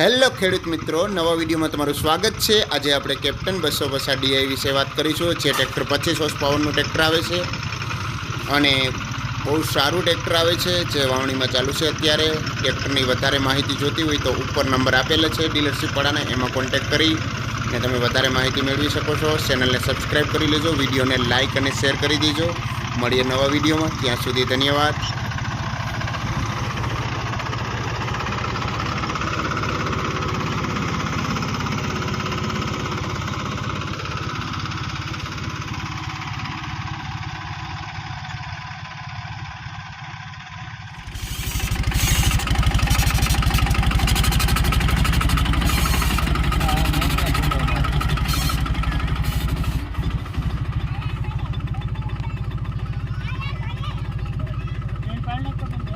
Hello ખેડૂત મિત્રો, નવા વિડીયોમાં તમારું સ્વાગત છે. આજે આપણે કેપ્ટન બસો બસા ડીઆઈ વિશે વાત કરીશું, જે ટ્રેક્ટર પચીસ હોર્સ પાવરનું ટ્રેક્ટર આવે છે. અને બહુ સારું ટ્રેક્ટર આવે છે, જે વાવણીમાં ચાલુ છે અત્યારે. ટ્રેક્ટરની વધારે માહિતી જોતી હોય તો ઉપર નંબર આપેલો છે ડીલરશીપ વાળાને, એમાં કોન્ટેક્ટ કરી ને તમે વધારે માહિતી મેળવી શકો છો. ચેનલને સબસ્ક્રાઈબ કરી લેજો, વિડીયોને લાઇક અને શેર કરી દેજો. મળીએ નવા વિડીયોમાં, ત્યાં સુધી ધન્યવાદ. ¿Cuál le comenté?